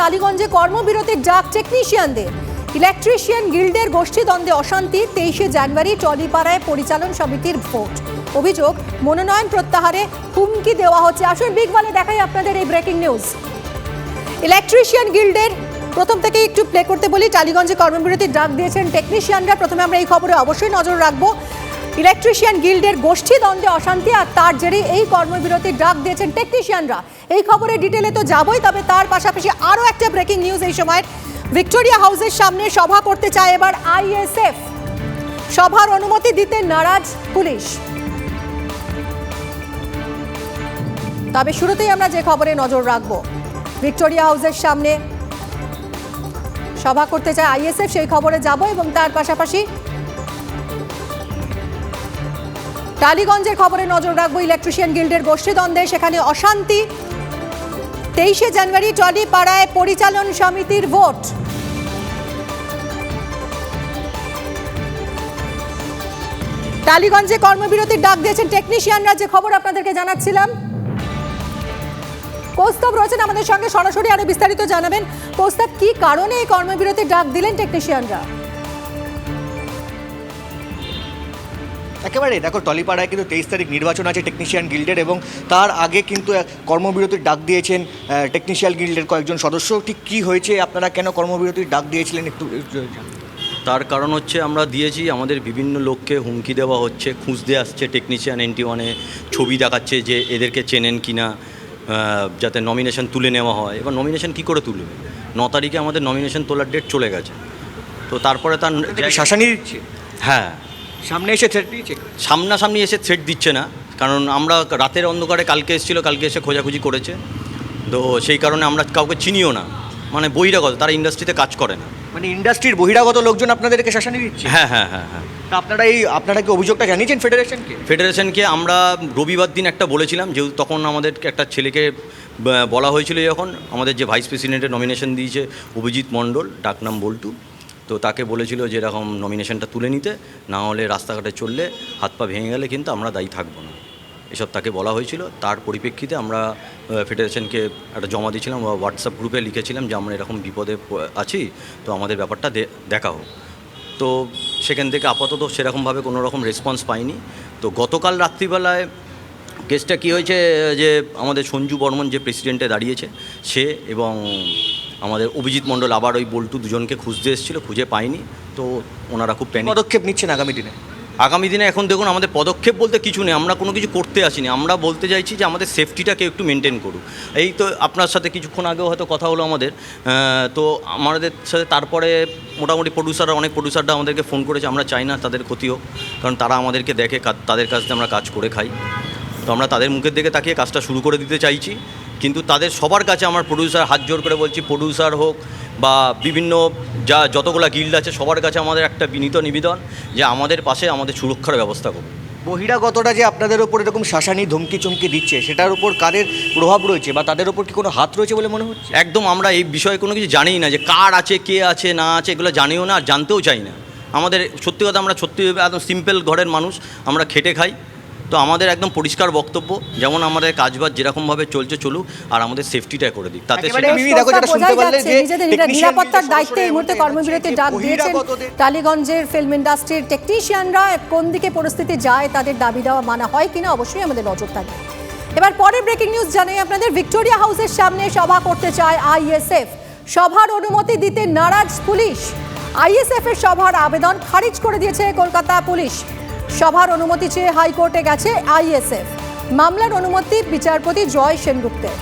টালিগঞ্জে কর্মবিরতির ডাক টেকনিশিয়ানদের ইলেকট্রিশিয়ান গিল্ডের গোষ্ঠীদ্বন্দ্বে অশান্তি, তেইশে জানুয়ারি টলিপাড়ায় পরিচালন সমিতির ভোট। অভিযোগ, মনোনয়ন প্রত্যাহারে হুমকি দেওয়া হচ্ছে। আসলে বিগ বলে দেখাই আপনাদের এই ব্রেকিং নিউজ ইলেকট্রিশিয়ান গিল্ডের প্রথম থেকে একটু প্লে করতে বলি। টালিগঞ্জে কর্মবিরতির ডাক দিয়েছেন টেকনিশিয়ানরা প্রথমে আমরা এই খবরে অবশ্যই নজর রাখব। ইলেকট্রিশিয়ান গিল্ডের গোষ্ঠী দ্বন্দ্বে অশান্তি আর তার জেরে এই কর্মবিরতির ডাক দিয়েছেন টেকনিশিয়ানরা। এই খবরে ডিটেলে তো যাবই, তবে তার পাশাপাশি আরও একটা ব্রেকিং নিউজ এই সময়। ভিক্টোরিয়া হাউসের সামনে সভা করতে চায় এবার আইএসএফ। সভার অনুমতি দিতে নারাজ পুলিশ। তবে শুরুতেই আমরা যে খবরে নজর রাখব, ভিক্টোরিয়া হাউসের সামনে সভা করতে চায় আইএসএফ, সেই খবরে যাব এবং তার পাশাপাশি টালিগঞ্জের খবরে নজর রাখব, ইলেকট্রিশিয়ান গিল্ডের গোষ্ঠীদ্বন্দ্বে সেখানে অশান্তি। তেইশে জানুয়ারি টলি পাড়ায় পরিচালন সমিতির ভোট। টালিগঞ্জে কর্মবিরতির ডাক দিয়েছেন টেকনিশিয়ানরা, যে খবর আপনাদেরকে জানাচ্ছিলাম। কৌস্তব রয়েছেন আমাদের সঙ্গে, সরাসরি আরও বিস্তারিত জানাবেন। কৌস্তব কি কারণে এই কর্মবিরতির ডাক দিলেন টেকনিশিয়ানরা? একেবারে দেখো টলিপাড়ায় কিন্তু তেইশ তারিখ নির্বাচন আছে টেকনিশিয়ান গিল্ডের এবং তার আগে কিন্তু কর্মবিরতির ডাক দিয়েছেন টেকনিশিয়ান গিল্ডের কয়েকজন সদস্য। ঠিক কী হয়েছে? আপনারা কেন কর্মবিরতির ডাক দিয়েছিলেন? একটু তার কারণ হচ্ছে আমরা দিয়েছি আমাদের বিভিন্ন লোককে হুমকি দেওয়া হচ্ছে খুঁজতে আসছে টেকনিশিয়ান এনটি ওয়ানে ছবি দেখাচ্ছে যে এদেরকে চেনেন কি না যাতে নমিনেশন তুলে নেওয়া হয়। এবার নমিনেশন কী করে তুলবে? ন তারিখে আমাদের নমিনেশন তোলার ডেট চলে গেছে। তো তারপরে তার শাসানি হ্যাঁ। সামনে এসে থ্রেট দিয়েছে? সামনাসামনি এসে থ্রেট দিচ্ছে না। কারণ আমরা রাতের অন্ধকারে কালকে এসেছিল কালকে এসে খোঁজাখুঁজি করেছে। তো সেই কারণে আমরা কাউকে চিনিও না। মানে বহিরাগত তারা ইন্ডাস্ট্রিতে কাজ করে না। মানে ইন্ডাস্ট্রির বহিরাগত লোকজন আপনাদেরকে শাসানি দিচ্ছে? হ্যাঁ হ্যাঁ হ্যাঁ হ্যাঁ। তা আপনারা এই আপনারা কি অভিযোগটা জানিয়েছেন ফেডারেশনকে ফেডারেশনকে আমরা রবিবার দিন একটা বলেছিলাম যেহেতু তখন আমাদের একটা ছেলেকে বলা হয়েছিল যখন আমাদের যে ভাইস প্রেসিডেন্টের নমিনেশন দিয়েছে অভিজিৎ মণ্ডল ডাকনাম বল্টু। তো তাকে বলেছিল যে এরকম নমিনেশনটা তুলে নিতে, না হলে রাস্তাঘাটে চললে হাত পা ভেঙে গেলে কিন্তু আমরা দায়ী থাকব না। এসব তাকে বলা হয়েছিল। তার পরিপ্রেক্ষিতে আমরা ফেডারেশনকে একটা জমা দিয়েছিলাম বা হোয়াটসঅ্যাপ গ্রুপে লিখেছিলাম যে আমরা এরকম বিপদে আছি, তো আমাদের ব্যাপারটা দেখা হোক। তো সেখান থেকে আপাতত সেরকমভাবে কোনো রকম রেসপন্স পাইনি। তো গতকাল রাত্রিবেলায় কেসটা কী হয়েছে, যে আমাদের সঞ্জু বর্মন যে প্রেসিডেন্টে দাঁড়িয়েছে, সে এবং আমাদের অভিজিৎ মণ্ডল আবার ওই বল্টু দুজনকে খুঁজতে এসেছিল খুঁজে পায়নি তো ওনারা খুব প্যানিক পদক্ষেপ নিচ্ছেন আগামী দিনে? আগামী দিনে এখন দেখুন আমাদের পদক্ষেপ বলতে কিছু নেই আমরা কোনো কিছু করতে আসিনি। আমরা বলতে চাইছি যে আমাদের সেফটিটাকে একটু মেনটেন করুক। এই তো আপনার সাথে কিছুক্ষণ আগেও হয়তো কথা হলো আমাদের। তো আমাদের সাথে তারপরে মোটামুটি প্রডিউসাররা অনেক প্রডিউসাররা আমাদেরকে ফোন করেছে আমরা চাই না তাদের ক্ষতি হোক কারণ তারা আমাদেরকে দেখে তাদের কাছ থেকে আমরা কাজ করে খাই। তো আমরা তাদের মুখের দিকে তাকিয়ে কাজটা শুরু করে দিতে চাইছি। কিন্তু তাদের সবার কাছে আমার প্রডিউসার হাত জোর করে বলছি প্রডিউসার হোক বা বিভিন্ন যা যতগুলা গিল্ড আছে সবার কাছে আমাদের একটা বিনীত নিবেদন যে আমাদের পাশে আমাদের সুরক্ষার ব্যবস্থা করুন। বহিরাগতরা যে আপনাদের ওপর এরকম শাসানি ধমকি চমকি দিচ্ছে সেটার উপর কাদের প্রভাব রয়েছে বা তাদের ওপর কি কোনো হাত রয়েছে বলে মনে হচ্ছে? একদম আমরা এই বিষয়ে কোনো কিছু জানিই না যে কার আছে কে আছে না আছে এগুলো জানিও না আর জানতেও চাই না। আমাদের সত্যি কথা আমরা সত্যি একদম সিম্পল ঘরের মানুষ আমরা খেটে খাই। তো আমাদের একদম পরিষ্কার বক্তব্য যেমন আমাদের কাজবাজ যেরকমভাবে চলছে চলুক আর আমাদের সেফটিটা করে দিক। তাতে নিরাপত্তার দায়িত্বে এই মুহূর্তে সরাসরি কর্মবিরতির ডাক দিয়েছেন টালিগঞ্জের ফিল্ম ইন্ডাস্ট্রির টেকনিশিয়ানরা কোন দিকে পরিস্থিতি যায় তাদের দাবি দেওয়া মানা হয় কিনা অবশ্যই আমাদের নজর থাকবে। এবার পরের ব্রেকিং নিউজ জানাই আপনাদের। ভিক্টোরিয়া হাউসের সামনে সভা করতে চায় আইএসএফ। সভার অনুমতি দিতে নারাজ পুলিশ। আইএসএফ এর সভার আবেদন খারিজ করে দিয়েছে কলকাতা পুলিশ। সভার অনুমতি চেয়ে হাইকোর্টে গেছে আইএসএফ। মামলার অনুমতি বিচারপতি জয় সেনগুপ্তের।